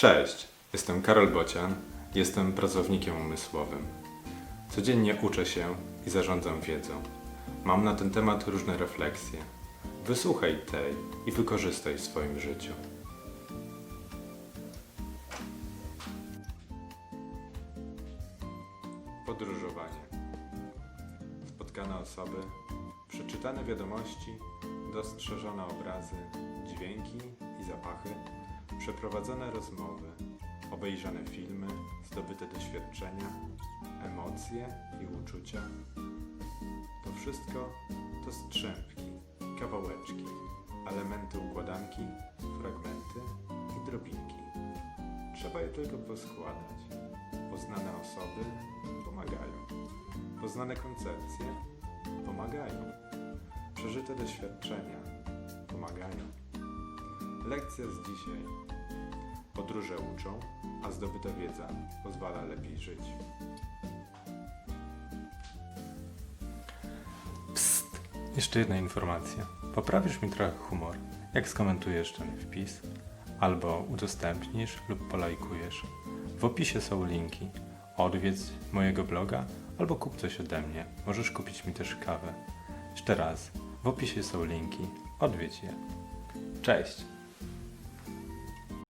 Cześć, jestem Karol Bocian, jestem pracownikiem umysłowym. Codziennie uczę się i zarządzam wiedzą. Mam na ten temat różne refleksje. Wysłuchaj tej i wykorzystaj w swoim życiu. Podróżowanie. Spotkane osoby, przeczytane wiadomości, dostrzeżone obrazy, dźwięki i zapachy, przeprowadzone rozmowy, obejrzane filmy, zdobyte doświadczenia, emocje i uczucia. To wszystko to strzępki, kawałeczki, elementy układanki, fragmenty i drobinki. Trzeba je tylko poskładać. Poznane osoby pomagają. Poznane koncepcje pomagają. Przeżyte doświadczenia pomagają. Lekcja z dzisiaj. Podróże uczą, a zdobyta wiedza pozwala lepiej żyć. Psst! Jeszcze jedna informacja. Poprawisz mi trochę humor, jak skomentujesz ten wpis, albo udostępnisz lub polajkujesz. W opisie są linki. Odwiedź mojego bloga albo kup coś ode mnie. Możesz kupić mi też kawę. Jeszcze raz, w opisie są linki. Odwiedź je. Cześć!